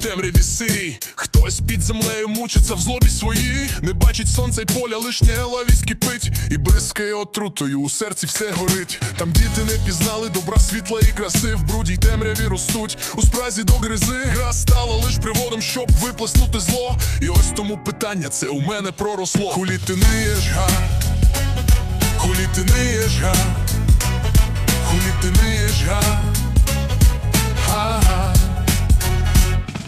темряві сирій. Хтось під землею мучиться в злобі своїй. Не бачить сонця й поля, лиш неловість кипить. І бризкає отрутою, у серці все горить. Там діти не пізнали добра, світла і краси. В бруді й темряві ростуть, у спразі до гризи. Гра стала лиш приводом, щоб виплеснути зло. І ось тому питання, це у мене проросло. Хулі ти ниєш, га? Хулі ти ниєш, га?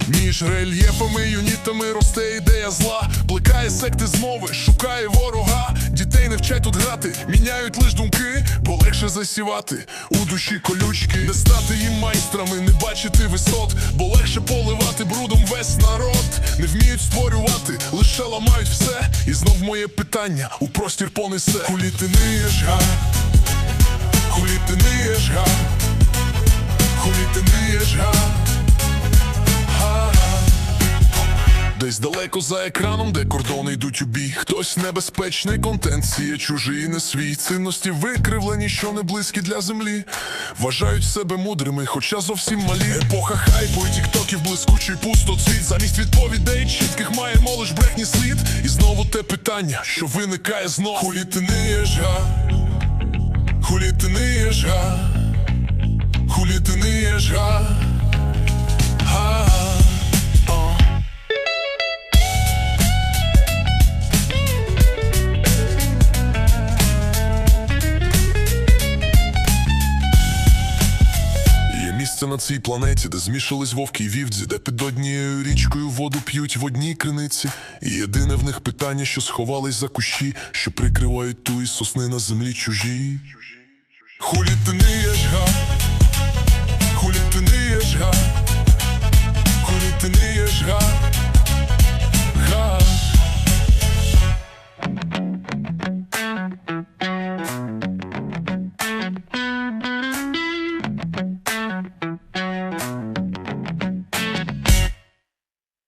Між рельєфами, юнітами росте ідея зла, плекає секти змови, шукає ворога. Дітей не вчать тут грати, міняють лиш думки, бо легше засівати у душі колючки, не стати їм майстрами, не бачити висот, бо легше поливати брудом весь народ. Не вміють створювати, лише ламають все. І знов моє питання у простір понесе. Хулі ти ниєш, га? Хулі ти ниєш, га? Хулі ти ниєш, га? Десь далеко за екраном, де кордони йдуть у бій. Хтось небезпечний контент сіє чужий, не свій. Цінності викривлені, що не близькі для землі. Вважають себе мудрими, хоча зовсім малі. Епоха хайпу і тіктоків блискучий пустоцвіт. Замість відповідей чітких маємо лиш брехні слід. І знову те питання, що виникає знов. Хулі ти ниєш, га? Хулі ти ниєш, га? Місце на цій планеті, де змішались вовки і вівці, де під однією річкою воду п'ють в одній криниці. І єдине в них питання, що сховались за кущі, що прикривають ту і сосни на землі чужі. Хулі ти ниєш, га?